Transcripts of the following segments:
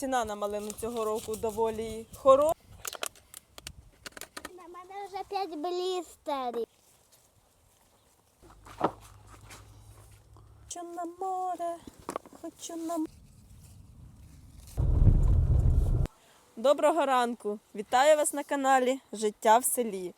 Ціна на малину цього року доволі хороша. На мене вже 5 блістерів. Хочу на море, хочу на м- Доброго ранку! Вітаю вас на каналі Життя в селі.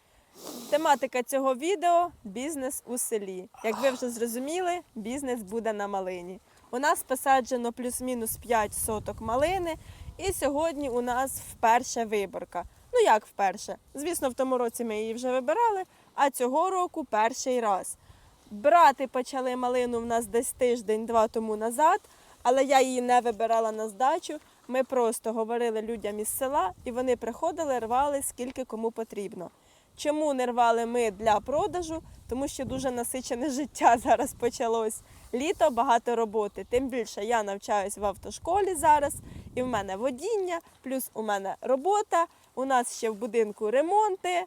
Тематика цього відео бізнес у селі. Як ви вже зрозуміли, бізнес буде на малині. У нас посаджено плюс-мінус 5 соток малини, і сьогодні у нас вперше виборка. Ну як вперше? Звісно, в тому році ми її вже вибирали, а цього року перший раз. Брати почали малину в нас десь тиждень-два тому назад, але я її не вибирала на здачу. Ми просто говорили людям із села, і вони приходили, рвали скільки кому потрібно. Чому не рвали ми для продажу? Тому що дуже насичене життя зараз почалось. Літо багато роботи. Тим більше я навчаюсь в автошколі зараз, і в мене водіння, плюс у мене робота. У нас ще в будинку ремонти,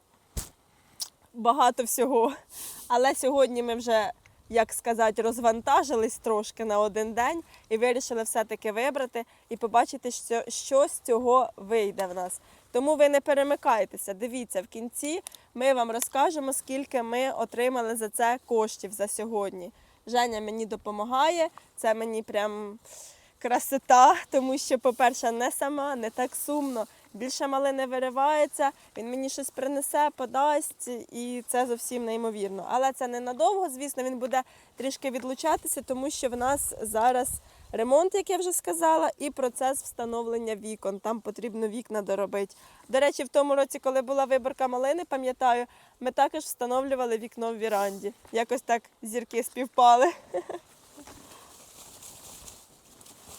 багато всього. Але сьогодні ми вже, як сказати, розвантажились трошки на один день і вирішили все-таки вибрати і побачити, що, що з цього вийде в нас. Тому ви не перемикайтеся. Дивіться, в кінці ми вам розкажемо, скільки ми отримали за це коштів за сьогодні. Женя мені допомагає, це мені прям красота, тому що, по-перше, не сама, не так сумно. Більше малини виривається, він мені щось принесе, подасть, і це зовсім неймовірно. Але це ненадовго, звісно, він буде трішки відлучатися, тому що в нас зараз ремонт, як я вже сказала, і процес встановлення вікон. Там потрібно вікна доробити. До речі, в тому році, коли була виборка малини, пам'ятаю, ми також встановлювали вікно в віранді. Якось так зірки співпали.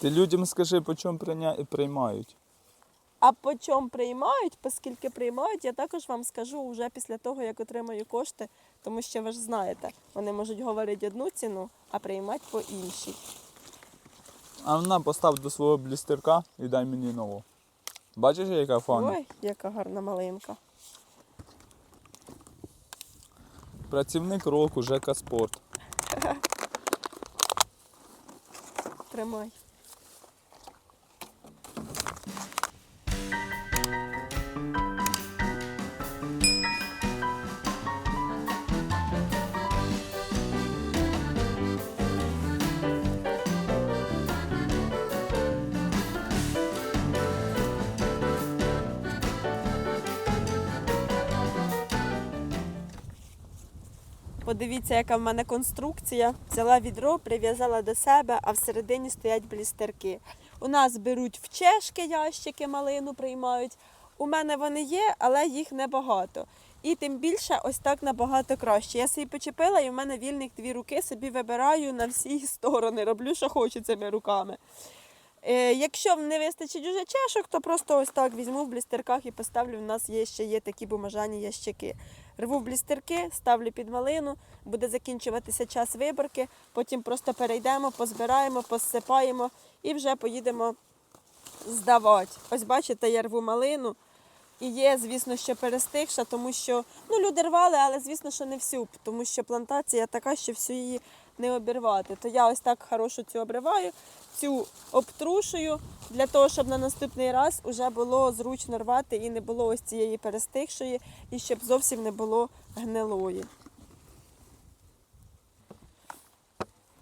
Ти людям скажи, по чому прийня... приймають. А по чому приймають, оскільки приймають, я також вам скажу вже після того, як отримаю кошти, тому що ви ж знаєте, вони можуть говорити одну ціну, а приймати по іншій. А вона постав до свого блістерка і дай мені нову. Бачиш, яка фана? Ой, яка гарна малинка. Працівник року, ЖК Спорт. Тримай. Подивіться, яка в мене конструкція. Взяла відро, прив'язала до себе, а всередині стоять блістерки. У нас беруть в чешки ящики, малину приймають. У мене вони є, але їх небагато. І тим більше ось так набагато краще. Я собі почепила, і в мене вільних дві руки собі вибираю на всі сторони. Роблю, що хочу цими руками. Е, якщо не вистачить уже чашок, то просто ось так візьму в блістерках і поставлю. У нас є ще є такі бумажані ящики. Рву блістерки, ставлю під малину, буде закінчуватися час виборки, потім просто перейдемо, позбираємо, посипаємо і вже поїдемо здавати. Ось бачите, я рву малину. І є, звісно, що перестигша, тому що ну, люди рвали, але звісно, що не всю, тому що плантація така, що всю її не обірвати. То я ось так хорошу цю обриваю, цю обтрушую для того, щоб на наступний раз вже було зручно рвати і не було ось цієї перестигшої, і щоб зовсім не було гнилої.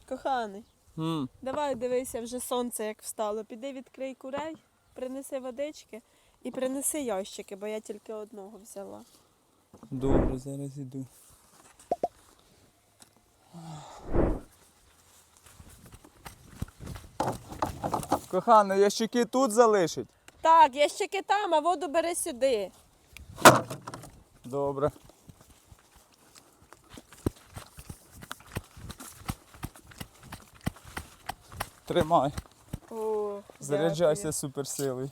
Коханий, М, давай дивися, вже сонце як встало. Піди відкрий курей, принеси водички і принеси ящики, бо я тільки одного взяла. Добре, зараз іду. Кохана, ящики тут залишить? Так, ящики там, а воду бери сюди. Добре. Тримай. О, Заряджайся дякую. суперсилою.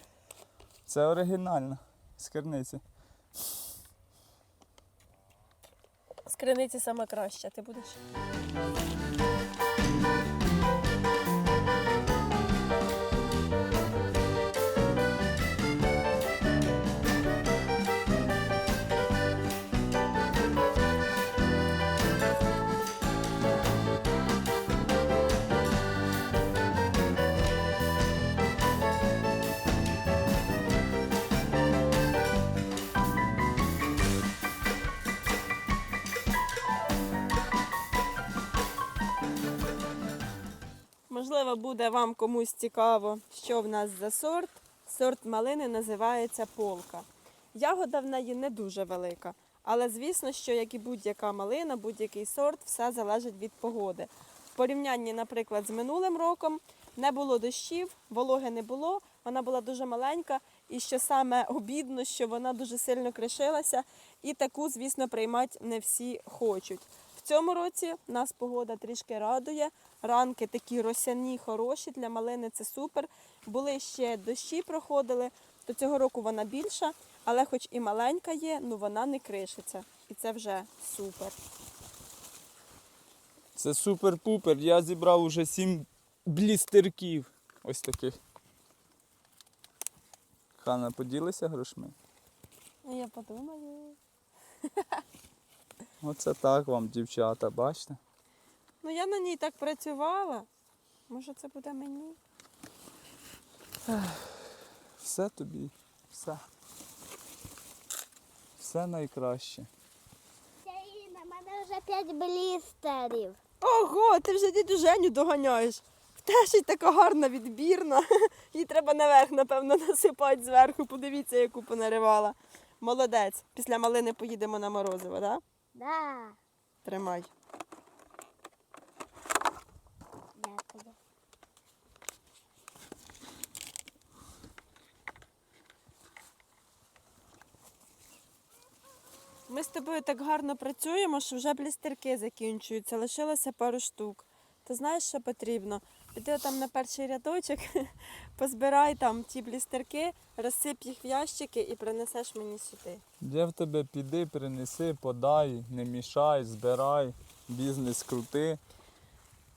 Це оригінальна З керниці. Краще. Ти будеш? Можливо, буде вам комусь цікаво, що в нас за сорт. Сорт малини називається полка. Ягода в неї не дуже велика, але звісно, що як і будь-яка малина, будь-який сорт, все залежить від погоди. В порівнянні, наприклад, з минулим роком не було дощів, вологи не було, вона була дуже маленька, і що саме обідно, що вона дуже сильно кришилася, і таку, звісно, приймати не всі хочуть. В цьому році нас погода трішки радує. Ранки такі росяні, хороші для малини це супер. Були ще дощі проходили, то цього року вона більша, але хоч і маленька є, ну вона не кришиться. І це вже супер. Це супер-пупер. Я зібрав уже сім блістерків. Ось таких. Хана, поділися грошми? Я подумаю. Оце так вам, дівчата, бачите? Ну я на ній так працювала. Може це буде мені? Все тобі. Все. Все найкраще. Інна, в мене вже 5 блістерів. Ого, ти вже діду Женю доганяєш. В те й така гарна відбірна. Їй треба наверх, напевно, насипати зверху. Подивіться, яку понаривала. Молодець. Після малини поїдемо на морозиво, так? Да? Да. Тримай. Дякую. Ми з тобою так гарно працюємо, що вже блістерки закінчуються. Лишилося пару штук. Ти знаєш, що потрібно? Піди там на перший рядочок, позбирай там ті блістерки, розсип їх в ящики і принесеш мені сюди. Де в тебе піди, принеси, подай, не мішай, збирай, бізнес крути.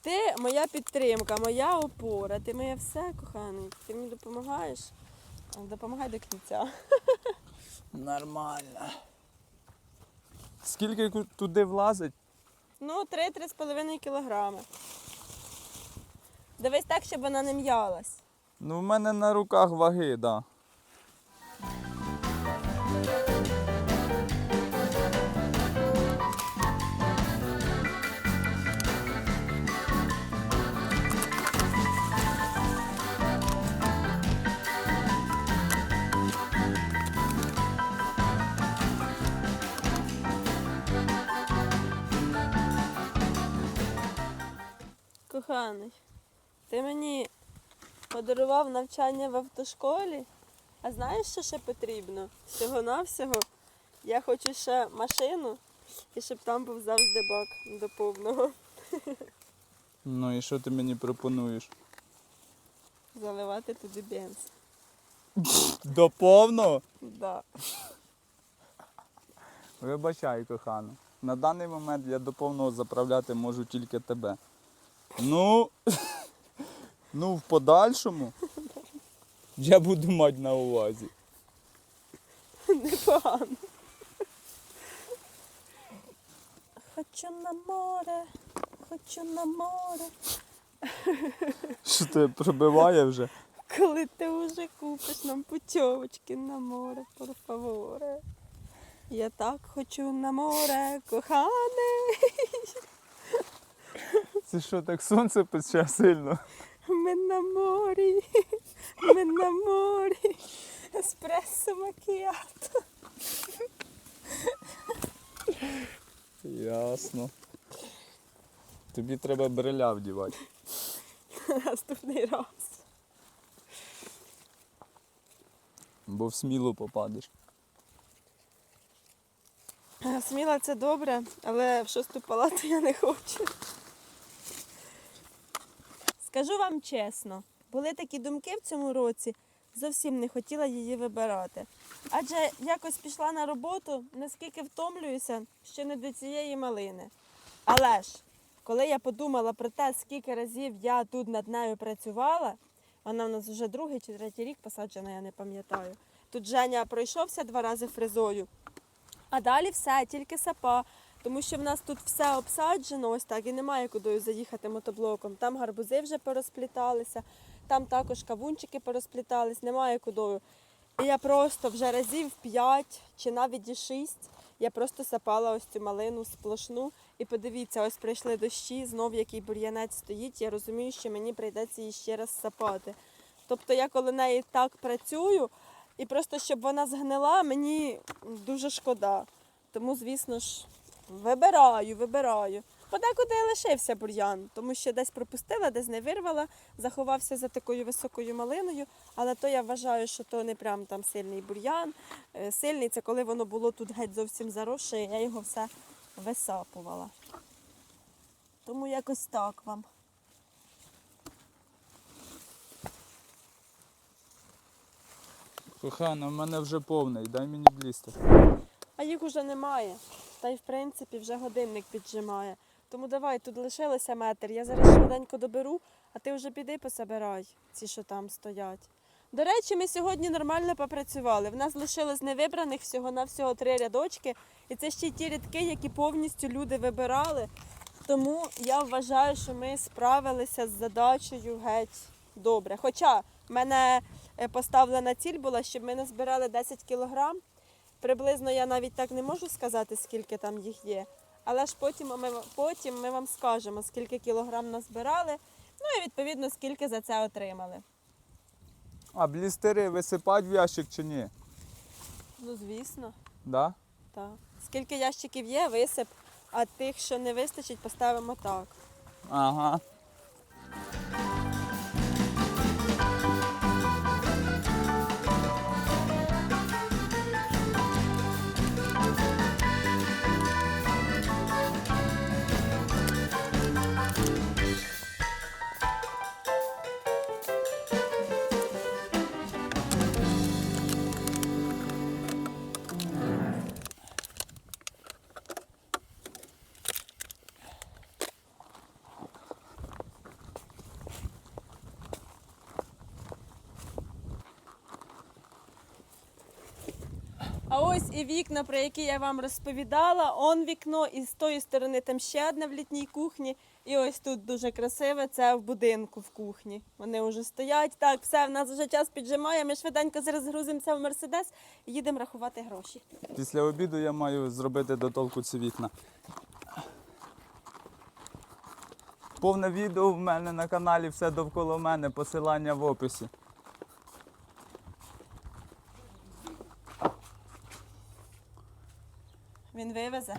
Ти моя підтримка, моя опора, ти моє все, коханий. Ти мені допомагаєш. Допомагай до кінця. Нормально. Скільки туди влазить? Ну, 3-3,5 кілограми. Дивись так, щоб вона не м'ялась. Ну, в мене на руках ваги, так. Да. Коханий, ти мені подарував навчання в автошколі. А знаєш, що ще потрібно? Всього-навсього. Я хочу ще машину і щоб там був завжди бак до повного. Ну і що ти мені пропонуєш? Заливати туди бенз. До повного? Да. Вибачай, кохана. На даний момент я до повного заправляти можу тільки тебе. Ну, ну в подальшому я буду мати на увазі. Непогано. Хочу на море, хочу на море. Що тебе пробиває вже? Коли ти вже купиш нам путьовочки на море, por favore. Я так хочу на море, кохане. Це що, так сонце пече сильно? Ми на морі, ми на морі. Еспресо макіато. Ясно. Тобі треба бреля вдівати. Наступний раз. Бо в смілу попадеш. Сміла це добре, але в шосту палату я не хочу. Скажу вам чесно, були такі думки в цьому році, зовсім не хотіла її вибирати. Адже якось пішла на роботу, наскільки втомлююся, що не до цієї малини. Але ж, коли я подумала про те, скільки разів я тут над нею працювала, вона в нас вже другий чи третій рік посаджена, я не пам'ятаю. Тут Женя пройшовся два рази фрезою, а далі все, тільки сапа. Тому що в нас тут все обсаджено, ось так, і немає куди заїхати мотоблоком. Там гарбузи вже порозпліталися, там також кавунчики порозплітались, немає куди. І я просто вже разів п'ять чи навіть шість Я просто сапала ось цю малину сплошну. І подивіться, ось прийшли дощі, знов який бур'янець стоїть. Я розумію, що мені прийдеться її ще раз сапати. Тобто я коли неї так працюю, і просто щоб вона згнила, мені дуже шкода. Тому, звісно ж, вибираю, вибираю. Подекуди лишився бур'ян, тому що десь пропустила, десь не вирвала, заховався за такою високою малиною. Але то я вважаю, що то не прям там сильний бур'ян. Е, Сильний це коли воно було тут геть зовсім заросше, і я його все висапувала. Тому якось так вам. Кохана, в мене вже повний, дай мені блістер. А їх уже немає. Та й в принципі вже годинник піджимає. Тому давай, тут лишилося метр. Я зараз швиденько доберу, а ти вже піди пособирай ці, що там стоять. До речі, ми сьогодні нормально попрацювали. В нас лишилось невибраних всього-навсього три рядочки. І це ще й ті рядки, які повністю люди вибирали. Тому я вважаю, що ми справилися з задачею геть добре. Хоча в мене е, поставлена ціль була, щоб ми назбирали 10 кілограм. Приблизно я навіть так не можу сказати, скільки там їх є. Але ж потім ми, потім ми вам скажемо, скільки кілограм назбирали, ну і відповідно скільки за це отримали. А блістери висипать в ящик чи ні? Ну, звісно, Да? так. Скільки ящиків є, висип, а тих, що не вистачить, поставимо так. Ага. І вікна, про які я вам розповідала. Он вікно, і з тої сторони там ще одне в літній кухні. І ось тут дуже красиве, це в будинку в кухні. Вони вже стоять. Так, все, в нас вже час піджимає. Ми швиденько зараз грузимося в мерседес і їдемо рахувати гроші. Після обіду я маю зробити дотолку ці вікна. Повне відео в мене на каналі, все довкола мене, посилання в описі. Він вивезе,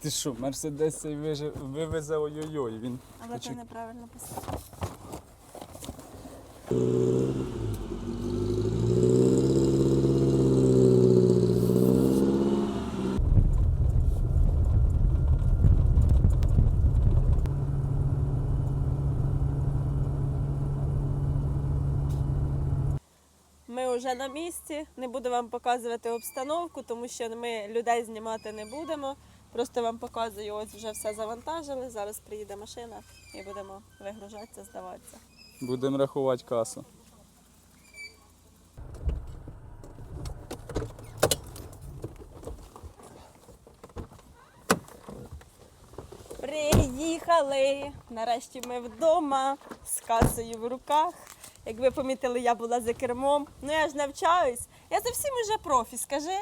Ти що, Мерседес цей виже- вивезе ой-ой-ой. Він але ти неправильно писав. Ми вже на місці. Не буду вам показувати обстановку, тому що ми людей знімати не будемо. Просто вам показую, ось вже все завантажили. Зараз приїде машина і будемо вигружатися, здаватися. Будемо рахувати касу. Приїхали. Нарешті ми вдома з касою в руках. Як ви помітили, я була за кермом. Ну я ж навчаюсь. Я зовсім уже профі, скажи.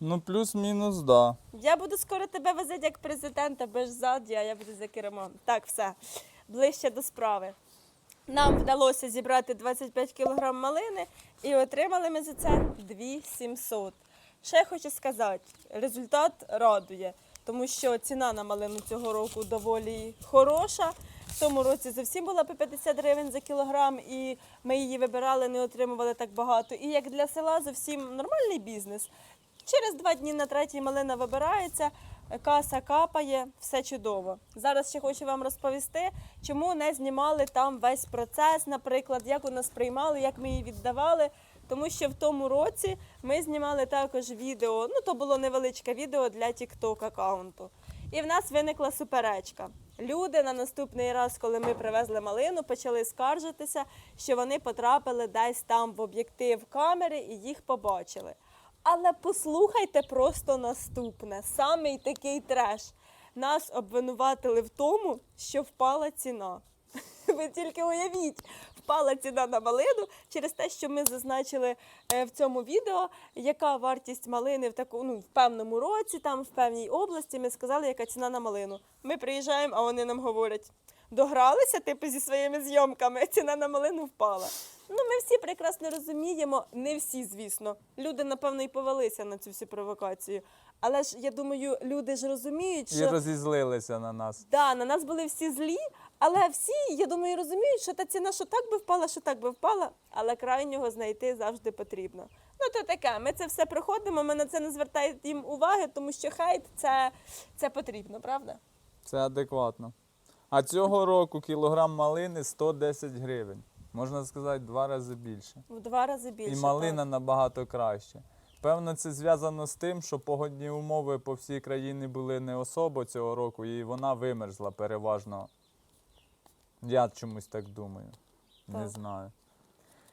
Ну, плюс-мінус, да. Я буду скоро тебе возити як президента без ззаді, а я буду за кермом. Так, все, ближче до справи. Нам вдалося зібрати 25 кг малини і отримали ми за це 2700. Ще хочу сказати, результат радує, тому що ціна на малину цього року доволі хороша. В тому році зовсім була по 50 гривень за кілограм, і ми її вибирали, не отримували так багато. І як для села зовсім нормальний бізнес. Через два дні на третій малина вибирається, каса капає, все чудово. Зараз ще хочу вам розповісти, чому не знімали там весь процес, наприклад, як у нас приймали, як ми її віддавали. Тому що в тому році ми знімали також відео. Ну то було невеличке відео для TikTok аккаунту. І в нас виникла суперечка. Люди на наступний раз, коли ми привезли малину, почали скаржитися, що вони потрапили десь там в об'єктив камери і їх побачили. Але послухайте просто наступне: самий такий треш. Нас обвинуватили в тому, що впала ціна. Ви тільки уявіть, впала ціна на малину через те, що ми зазначили е, в цьому відео, яка вартість малини в таку, ну, в певному році, там в певній області. Ми сказали, яка ціна на малину. Ми приїжджаємо, а вони нам говорять. Догралися, типу, зі своїми зйомками, ціна на малину впала. Ну, ми всі прекрасно розуміємо, не всі, звісно. Люди, напевно, і повелися на цю всю провокацію. Але ж я думаю, люди ж розуміють, що І розізлилися на нас. да, на нас були всі злі, але всі, я думаю, розуміють, що та ціна, що так би впала, що так би впала, але крайнього знайти завжди потрібно. Ну, то таке, ми це все проходимо, ми на це не звертаємо їм уваги, тому що хейт це, це потрібно, правда? Це адекватно. А цього року кілограм малини 110 гривень. Можна сказати, два рази більше. В два рази більше. І малина набагато краще. Певно, це зв'язано з тим, що погодні умови по всій країні були не особо цього року, і вона вимерзла переважно. Я чомусь так думаю. Не знаю.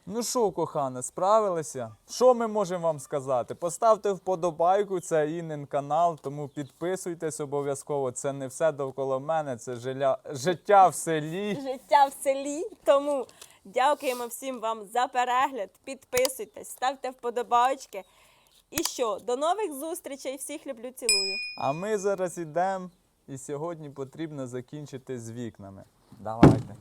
Ну що, кохане, справилися? Що ми можемо вам сказати? Поставте вподобайку, це Інен канал, тому підписуйтесь обов'язково. Це не все довкола мене, це жиля... життя в селі. Життя в селі. Тому дякуємо всім вам за перегляд. Підписуйтесь, ставте вподобайки. І що, до нових зустрічей. Всіх люблю, цілую. А ми зараз йдемо, і сьогодні потрібно закінчити з вікнами. Давайте.